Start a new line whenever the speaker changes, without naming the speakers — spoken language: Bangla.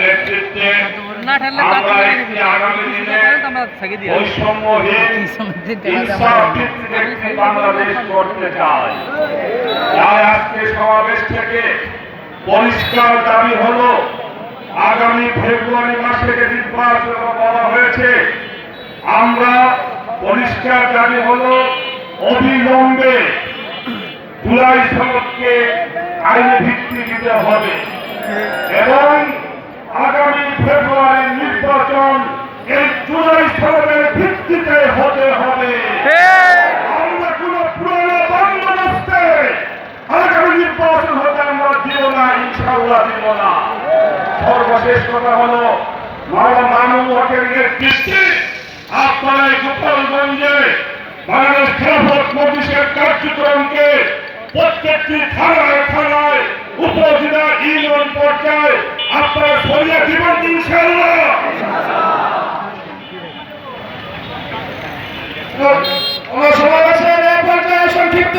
নেতৃত্বে আমরা একটি আগামী দিনে
আমরা
বৈষম্যহীন একটি বাংলাদেশ করতে চাই। তাই আজকে সমাবেশ থেকে পরিষ্কার দাবি হলো আগামী ফেব্রুয়ারি মাসে যে নির্বাচন করা হয়েছে আমরা পরিষ্কার দাবি হলো অবিলম্বে জুলাই সনদকে আইনে ভিত্তি দিতে হবে। এবং আগামী ফেব্রুয়ারি নির্বাচন এই জুলাই সনদের ভিত্তিতে হতে হবে। আমরা কোন পুরনো বন্দোবস্তে আগামী নির্বাচন হতে আমরা দিব না ইনশাল্লাহ দিব না। সর্বশেষ কথা হলো মাওলানা মামুন হকের নেতৃত্বে আপনারা গোপালগঞ্জে বাংলাদেশ খেলাফত মজলিসের কার্যক্রমকে প্রত্যেকটি থানায় থানায় উপজেলা পর্যায়ে আপনারা সরিয়ে দিবেন ইনশাল্লাহ
আমার এই পর্যায়ে সংক্ষিপ্ত